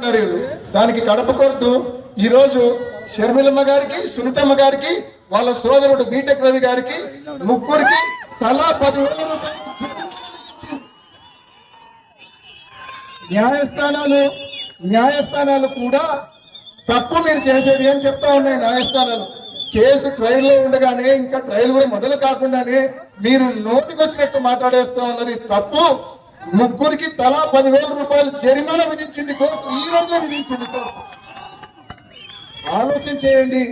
సినారియోలు దానికి కడప కోర్టు ఈరోజు షర్మిలమ్మ గారికి సునీతమ్మ గారికి వాళ్ళ సోదరుడు బీటెక్ రవి గారికి ముగ్గురికి తలా పదివేల న్యాయస్థానాలు న్యాయస్థానాలు కూడా తప్పు మీరు చేసేది అని చెప్తా ఉన్నాయి న్యాయస్థానాలు. కేసు ట్రయల్లో ఉండగానే ఇంకా ట్రయల్ కూడా మొదలు కాకుండానే మీరు నోటికొచ్చినట్టు మాట్లాడేస్తా ఉన్నది తప్పు. ముగ్గురికి తలా పదివేల రూపాయలు జరిమానా విధించింది కోర్టు. ఈ రోజు విధించింది కోర్టు. ఆలోచన చేయండి.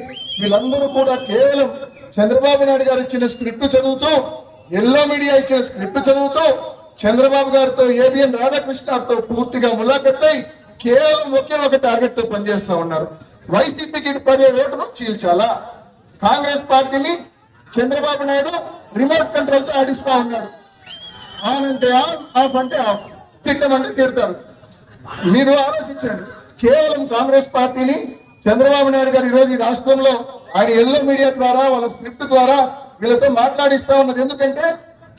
వీళ్ళందరూ కూడా కేవలం చంద్రబాబు నాయుడు గారు ఇచ్చిన స్క్రిప్ట్ చదువుతూ ఎల్లో మీడియా ఇచ్చిన స్క్రిప్ట్ చదువుతూ చంద్రబాబు గారితో ఏబిఎన్ రాధాకృష్ణతో పూర్తిగా ములాఖత్తై కేవలం ఒకే ఒక టార్గెట్తో పనిచేస్తా ఉన్నారు. వైసీపీకి పడే ఓటును చీల్చాలా? కాంగ్రెస్ పార్టీని చంద్రబాబు నాయుడు రిమోట్ కంట్రోల్తో ఆడిస్తా ఉన్నాడు. ఆన్ అంటే ఆన్ ఆఫ్ అంటే ఆఫ్. తిట్టమంటే తిడతారు. మీరు ఆలోచించండి. కేవలం కాంగ్రెస్ పార్టీని చంద్రబాబు నాయుడు గారు ఈరోజు ఈ రాష్ట్రంలో ఆయన ఎల్లో మీడియా ద్వారా వాళ్ళ స్క్రిప్ట్ ద్వారా వీళ్ళతో మాట్లాడిస్తా ఉన్నది. ఎందుకంటే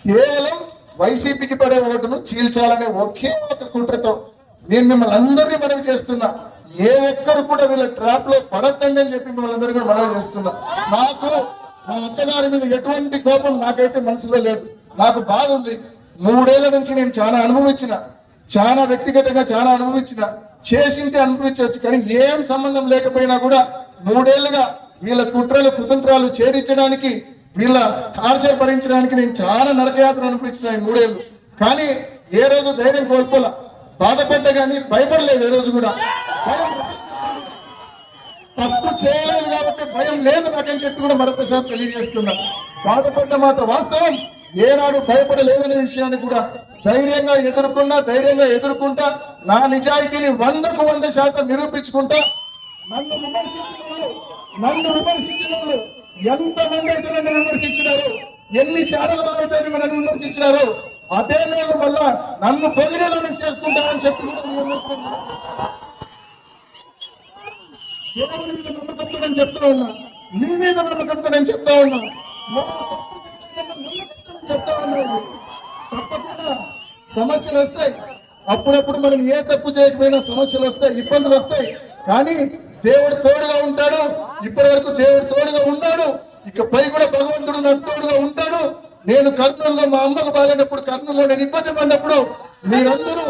కేవలం వైసీపీకి పడే ఓటును చీల్చాలనే ఒకే ఒక కుట్రతో నేను మిమ్మల్ని అందరినీ మనవి చేస్తున్నా. ఏ ఒక్కరు కూడా వీళ్ళ ట్రాప్లో పడద్దండి అని చెప్పి మిమ్మల్ని అందరూ కూడా మనవి చేస్తున్నా. నాకు మా అత్తగారి మీద ఎటువంటి కోపం నాకైతే మనసులో లేదు. నాకు బాధ ఉంది. మూడేళ్ళ నుంచి నేను చాలా అనుభవించిన చాలా వ్యక్తిగతంగా చాలా అనుభవించిన చేసింటే అనుభవించవచ్చు కానీ ఏం సంబంధం లేకపోయినా కూడా మూడేళ్ళుగా వీళ్ళ కుట్రలు కుతంత్రాలు ఛేదించడానికి వీళ్ళ టార్చర్ భరించడానికి నేను చాలా నరకయాత్ర అనిపించిన ఈ మూడేళ్ళు కానీ ఏ రోజు ధైర్యం కోల్పోలా బాధపడ్డ కానీ భయపడలేదు ఏ రోజు కూడా. తప్పు చేయలేదు కాబట్టి భయం లేదు నాకని చెప్పి కూడా మరొకసారి తెలియజేస్తున్నా. బాధపడ్డ మాత్రం వాస్తవం. ఏనాడు భయపడలేదనే విషయాన్ని కూడా ధైర్యంగా ఎదుర్కొన్నా ధైర్యంగా ఎదుర్కొంటా నా నిజాయితీని వందకు వంద శాతం నిరూపించుకుంటా. నన్ను విమర్శించిన నన్ను విమర్శించిన వాళ్ళు ఎంతమంది అయితే నన్ను విమర్శించినారు ఎన్ని ఛానల్ అయితే నన్ను విమర్శించినారు అదే నేను వల్ల నన్ను పొగిడేలా చేసుకుంటానని చెప్పి దేవుని మీద నమ్మకంతో నేను చెప్తా ఉన్నా? నీ మీద నమ్మకంతో నేను చెప్తా ఉన్నా మా తప్పు చేయకుండా నమ్మకంతో నేను చెప్తా ఉన్నాయి తప్పకుండా సమస్యలు వస్తాయి. అప్పుడప్పుడు మనం ఏ తప్పు చేయకపోయినా సమస్యలు వస్తాయి ఇబ్బందులు వస్తాయి. కానీ దేవుడు తోడుగా ఉంటాడు. ఇప్పటి వరకు దేవుడు తోడుగా ఉన్నాడు. ఇకపై కూడా భగవంతుడు నాకు తోడుగా ఉంటాడు. నేను కర్నూలులో మా అమ్మకు బాగాలేనప్పుడు కర్నూలులో నేను ఇబ్బంది పడినప్పుడు మీరందరూ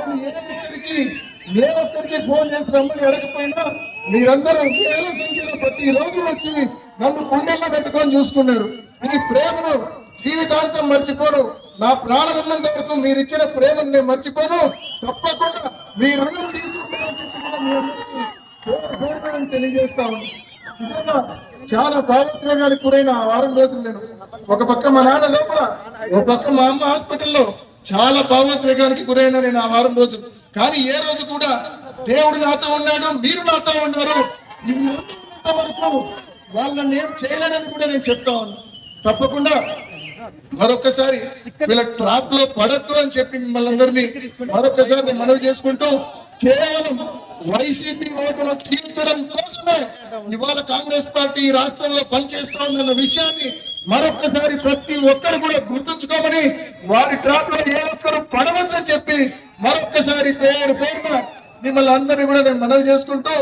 నేను ఏ ఒక్కరికి ఏ ఒక్కరికి ఫోన్ చేసి రమ్మని అడగపోయినా మీరందరూ వేల సంఖ్యలో ప్రతి రోజు వచ్చి నన్ను గుండెల్లో పెట్టుకొని చూసుకున్నారు. మీ ప్రేమను జీవితాంతం మర్చిపోను. నా ప్రాణం ఉన్నంత వరకు మీరు ఇచ్చిన ప్రేమను నేను మర్చిపోను. తప్పకుండా మీ రుణం తీర్చుకుంటానని తెలియజేస్తా ఉన్నాను నిజంగా చాలా భావోద్వేగానికి గురైన ఆ వారం రోజులు నేను. ఒక పక్క మా నాన్న లోపల ఒక పక్క మా అమ్మ హాస్పిటల్లో చాలా భావోద్వేగానికి గురైన నేను ఆ వారం రోజులు. కానీ ఏ రోజు కూడా దేవుడు నాతో ఉన్నాడు మీరు నాతో ఉన్నారు. వరకు వాళ్ళని ఏం చేయలేనని కూడా నేను చెప్తా ఉన్నాను తప్పకుండా మరొకసారి వీళ్ళ ట్రాప్లో పడద్దు అని చెప్పి మిమ్మల్ని అందరినీ మరొకసారి నేను మనవి చేసుకుంటూ కేవలం వైసీపీ ఓటును చీల్చడం కోసమే ఇవాళ కాంగ్రెస్ పార్టీ ఈ రాష్ట్రంలో పనిచేస్తా ఉందన్న విషయాన్ని మరొకసారి ప్రతి ఒక్కరు కూడా గుర్తుంచుకోమని వారి ట్రాప్లో ఏ ఒక్కరు పడవద్దని చెప్పి మరొకసారి పేరు పేరున మిమ్మల్ని అందరినీ కూడా నేను మనవి చేసుకుంటూ